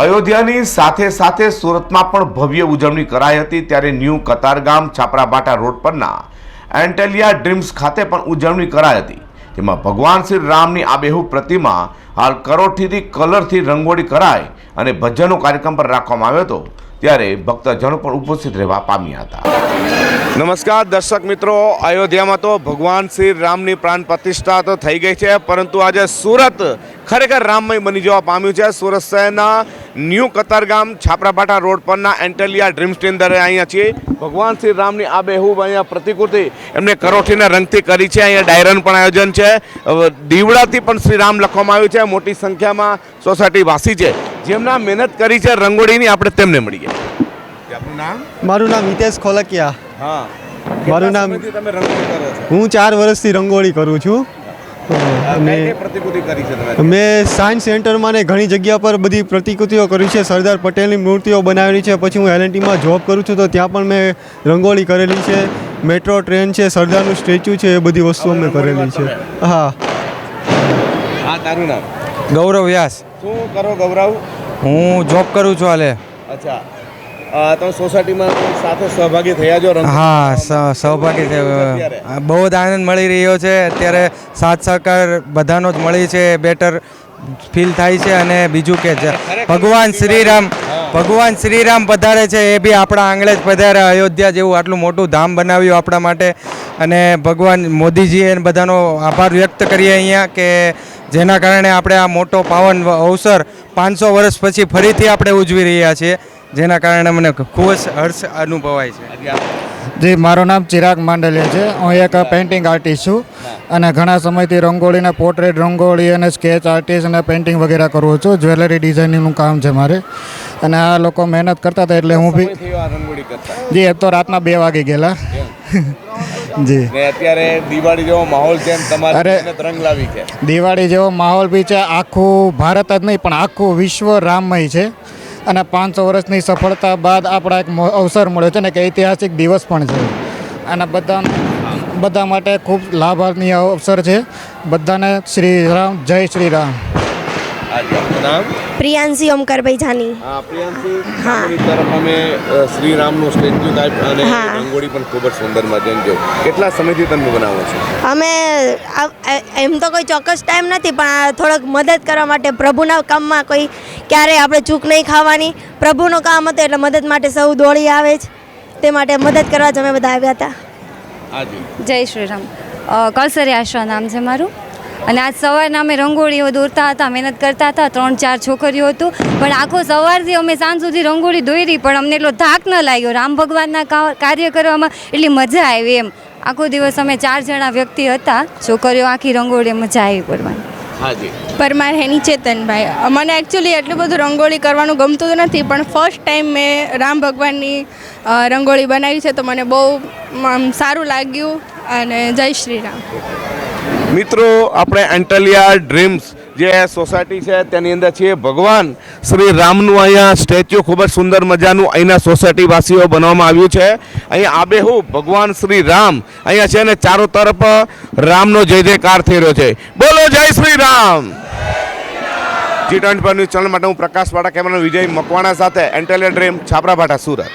અયોધ્યાની સાથે સાથે સુરતમાં પણ ભવ્ય ઉજવણી કરાઈ હતી ત્યારે ન્યૂ કતારગામ છાપરાબાટા રોડ પરના એન્ટેલિયા ડ્રીમ્સ ખાતે પણ ઉજવણી કરાઈ હતી. જેમાં ભગવાન શ્રી રામની આબેહૂબ પ્રતિમા, હાલ કરોઠીથી કલરથી રંગોળી કરાઈ અને ભજનનો કાર્યક્રમ પણ રાખવામાં આવ્યો હતો. ત્યારે ભક્તજનો પણ ઉપસ્થિત રહેવા પામ્યા હતા. નમસ્કાર, દર્શક મિત્રો. અયોધ્યામાં તો ભગવાન શ્રી રામની પ્રાણ પ્રતિષ્ઠા તો થઈ ગઈ છે, પરંતુ આજે સુરત ખરેખર રામમય બની જવા પામ્યું છે. સુરત શહેરના ન્યૂ કતારગામ છાપરાપાટા રોડ પરના એન્ટેલિયા ડ્રીમ્સની અંદર અહીંયા છીએ. ભગવાન શ્રી રામની આ બેહૂબ અહીંયા પ્રતિકૃતિ એમને કરોઠીના રંગથી કરી છે. અહીંયા ડાયરન પણ આયોજન છે. હવે દીવડાથી પણ શ્રી રામ લખવામાં આવ્યું છે. મોટી સંખ્યામાં સોસાયટી વાસી છે. જેમના મહેનત કરી છે રંગોળીની આપણે તેમને મળીએ. આપનું નામ? મારું નામ હિતેશ ખોલકિયા. હા. મારું નામ- તમે રંગોળી કરો છો? હું ચાર વર્ષથી રંગોળી કરું છું. મેં સાયન્સ સેન્ટરમાં ને ઘણી જગ્યા પર બધી પ્રતિકૃતિઓ કરી છે. સરદાર પટેલની મૂર્તિઓ બનાવેલી છે. પછી હું એલએનટીમાં જોબ કરું છું તો ત્યાં પણ મેં રંગોળી કરેલી છે. મેટ્રો ટ્રેન છે સરદારનું સ્ટેચ્યુ છે એ બધી વસ્તુઓ મેં કરેલી છે. હા. હા તારું નામ? ગૌરવ વ્યાસ. શું કરો ગૌરવ? હું જોબ કરું છું હાલે. અચ્છા. તમે સોસાયટીમાં સાથે સહભાગી થયા છો હા સ- સહભાગી છે. બહુ જ આનંદ મળી રહ્યો છે. અત્યારે સાથ સહકાર બધાનો જ મળી છે. બેટર ફીલ થાય છે અને બીજું કે ભગવાન શ્રીરામ ભગવાન શ્રીરામ પધારે છે. એ બી આપણા આંગળે જ પધારે. અયોધ્યા જેવું આટલું મોટું ધામ બનાવ્યું આપણા માટે. અને ભગવાન મોદીજીએ બધાનો આભાર વ્યક્ત કરીએ અહીંયા કે જેના કારણે આપણે આ મોટો પાવન અવસર પાંચસો વર્ષ પછી ફરીથી આપણે ઉજવી રહ્યા છીએ. જેના કારણે મને ખૂબ જ હર્ષ અનુભવાય છે. જી મારું નામ ચિરાગ માંડલિયા છે. હું એક પેઇન્ટિંગ આર્ટિસ્ટ છું અને ઘણા સમયથી રંગોળીને પોર્ટ્રેટ રંગોળી અને સ્કેચ આર્ટિસ્ટ અને પેઇન્ટિંગ વગેરે કરું છું. જ્વેલરી ડિઝાઇનિંગનું કામ છે મારે. અને આ લોકો મહેનત કરતા હતા એટલે હું બી રંગોળી જી એ તો રાતના બે વાગે ગયેલા. જી. અત્યારે દિવાળી જેવો માહોલ છે તમારે અરે. રંગ લાવી છે. દિવાળી જેવો માહોલ બી છે. આખું ભારત જ નહીં પણ આખું વિશ્વ રામમય છે. અને પાંચસો વર્ષની સફળતા બાદ આપણા એક અવસર મળ્યો છે ને કે ઐતિહાસિક દિવસ પણ છે. અને બધા બધા માટે ખૂબ લાભાર્થની અવસર છે. બધાને શ્રી રામ જય શ્રી રામ. પ્રિયાંશી ઓમકારભાઈ જાની. હા પ્રિયાંશી તરફ અમે શ્રી રામનું સ્ટેચ્યુ ટાઈપ અને રંગોળી પણ ખૂબ જ સુંદર માધ્યમ જો કેટલા સમયથી તમે બનાવો છો? અમે એમ તો કોઈ ચોક્કસ ટાઈમ નથી પણ આ થોડોક મદદ કરવા માટે પ્રભુના કામમાં કોઈ ક્યારેય આપણે ચૂક નહીં ખાવાની. પ્રભુનું કામ હતું એટલે મદદ માટે સૌ દોડી આવે જ તે માટે મદદ કરવા જ અમે બધા આવ્યા હતા. જય શ્રી રામ કલસરી આશા નામ છે મારું. અને આજ સવારના અમે રંગોળીઓ દોરતા હતા મહેનત કરતા હતા ત્રણ ચાર છોકરીઓ હતું. પણ આખો સવારથી અમે સાંજ સુધી રંગોળી દોરી પણ અમને એટલો થાક ન લાગ્યો. રામ ભગવાનના કાર્ય કરવામાં એટલી મજા આવી એમ. આખો દિવસ અમે ચાર જણા વ્યક્તિ હતા. છોકરીઓ આખી રંગોળી મજા આવી પડવાની હાજી. પરમાર હેની ચેતનભાઈ મને એકચ્યુઅલી એટલું બધું રંગોળી કરવાનું ગમતું તો નથી પણ ફર્સ્ટ ટાઈમ મેં રામ ભગવાનની રંગોળી બનાવી છે તો મને બહુ આમ સારું લાગ્યું અને જય શ્રી રામ. મિત્રો આપણે એન્ટલિયા ડ્રીમ્સ જે સોસાયટી છે, તેની અંદર છીએ ભગવાન. શ્રી રામનું અહીંયા સ્ટેચ્યુ ખૂબ જ સુંદર મજાનું અહીંના સોસાયટીવાસીઓ બનાવવામાં આવ્યું છે. અહીંયા આબેહૂબ, ભગવાન શ્રી રામ અહીંયા છે ને ચારો તરફ રામનો જય જયકાર થઈ રહ્યો છે. બોલો, જય શ્રી રામ. જી ટ્વેન્ટી પર ન્યૂઝ ચેનલ માટે હું પ્રકાશ વાડા કેમેરા વિજય મકવાણા સાથે એન્ટેલિયા ડ્રીમ છાપરાભાટા સુરત.